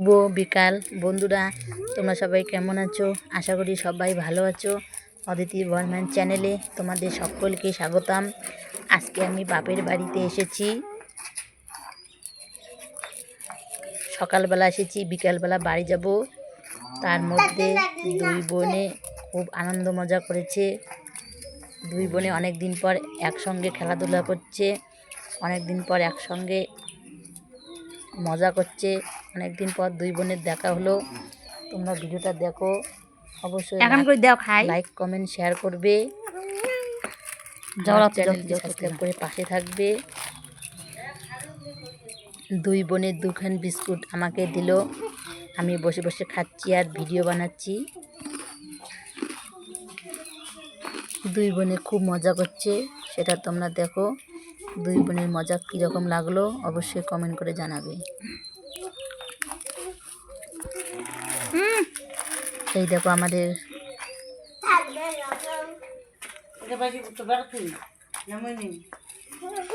শুভ বিকাল। বন্ধুরা, তোমরা সবাই কেমন আছো? আশা করি সবাই ভালো আছো। অদিতি বর্মান চ্যানেলে তোমাদের সকলকে স্বাগতম। আজকে আমি বাপের বাড়িতে এসেছি। সকালবেলা এসেছি, বিকালবেলা বাড়ি যাব। তার মধ্যে দুই বোনে খুব আনন্দ মজা করেছে। দুই বোনে অনেক দিন পর একসঙ্গে খেলাধুলা করছে। অনেক দিন পর একসঙ্গে মজা করছে। অনেকদিন পর দুই বোনের দেখা হলো। তোমরা ভিডিওটা দেখো। অবশ্যই এখন করে দাও খাই। লাইক কমেন্ট শেয়ার করবে। চ্যানেলটি সাবস্ক্রাইব করে পাশে থাকবে। দুই বোনের দুখান বিস্কুট আমাকে দিল। আমি বসে বসে খাচ্ছি আর ভিডিও বানাচ্ছি। দুই বোনে খুব মজা করছে। সেটা তোমরা দেখো। দুই বোনের মজা কীরকম লাগল অবশ্যই কমেন্ট করে জানাবে। এই দেখো আমাদের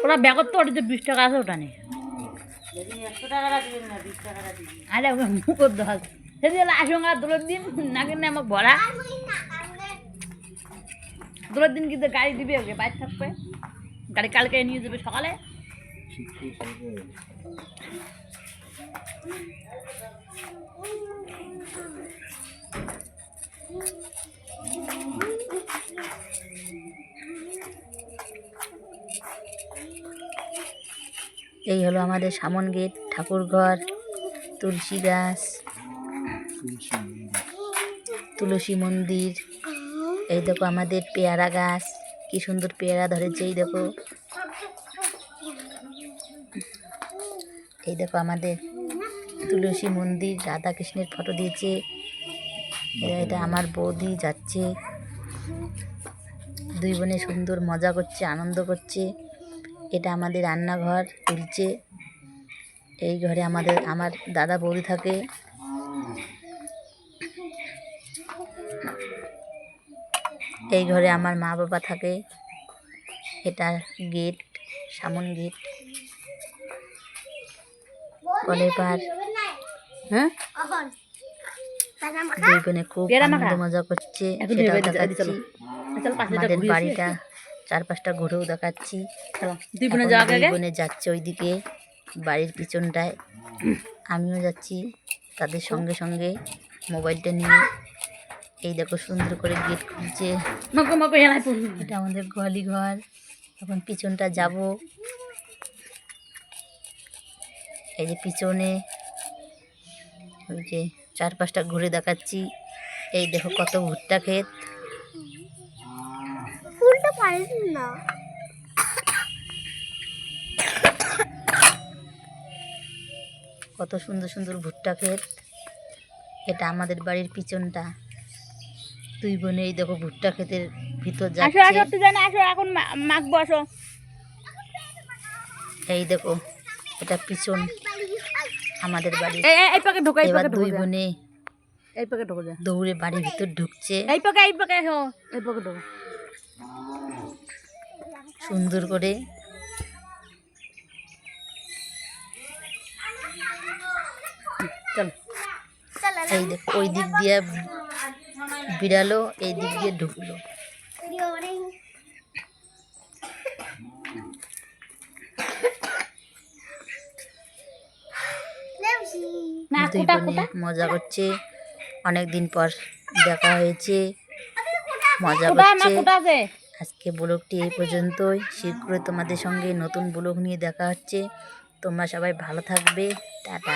ওরা ব্যাগত তো ওটা যে বিশ টাকা আছে ওটা নেই আরে ওকে মুখ দশ সেদিন আসঙ্গা দোলের দিন নাকি না আমাকে ভরা দোলের দিন কিন্তু গাড়ি দিবে ওকে বাইর থাকবে। গাড়ি কালকে নিয়ে যাবে সকালে। এই হলো আমাদের সামন গেট ঠাকুরঘর তুলসী গাছ, তুলসী মন্দির। এই দেখো আমাদের পেয়ারা গাছ। কি সুন্দর পেয়ারা ধরেছে এই দেখো। এই দেখো আমাদের তুলসী মন্দির রাধা কৃষ্ণের ফটো দিয়েছে। এটা আমার বৌদি যাচ্ছে। দুই বোনে সুন্দর মজা করছে, আনন্দ করছে। এটা আমাদের রান্নাঘর তুলছে। এই ঘরে আমাদের, আমার দাদা বৌদি থাকে। এই ঘরে আমার মা বাবা থাকে। এটা গেট সামন গেট। কলের পার হ্যাঁ? দুই বোনে খুব আনন্দ মজা করছে সেটাও দেখাচ্ছি। আমাদের বাড়িটা ঘুরেও দেখাচ্ছি। দুই বোনে যাচ্ছে ওইদিকে বাড়ির পিছনটায়। আমিও যাচ্ছি তাদের সঙ্গে সঙ্গে মোবাইলটা নিয়ে। এই দেখো সুন্দর করে গেট খুলছে এটা আমাদের গোয়ালি ঘর। এখন পিছনটা যাব। এই যে পিছনে ওই যে চারপাশটা ঘুরে দেখাচ্ছি। এই দেখো কত ভুট্টা ক্ষেত। না। কত সুন্দর সুন্দর ভুট্টা ক্ষেত। এটা আমাদের বাড়ির পিছনটা। দুই বোনে এই দেখো ভুট্টা ক্ষেতের ভিতর আসো আসো যাচ্ছে। তুই জানা আসো এখন মাখবো আসো এই দেখো এটা পিছন আমাদের বাড়ির এই পাকে ঢোকা এই পাকে দুই বোনে এই পাকে ঢোকা যা। দৌড়ে বাড়ির ভিতর ঢুকছে। এই পাকে এই পাকে আসো। এই পাকে ঢোকা। সুন্দর করে চল। এই দেখো ওই দিক দিয়ে বিড়ালো এই দিক দিয়ে ঢুকলো। না দুই বোনে মজা করছে। অনেক দিন পর দেখা হয়েছে। মজা করছে। আজকে ব্লগটি এই পর্যন্তই। শীঘ্রই তোমাদের সঙ্গে নতুন ব্লগ নিয়ে দেখা হচ্ছে। তোমরা সবাই ভালো থাকবে। টাটা।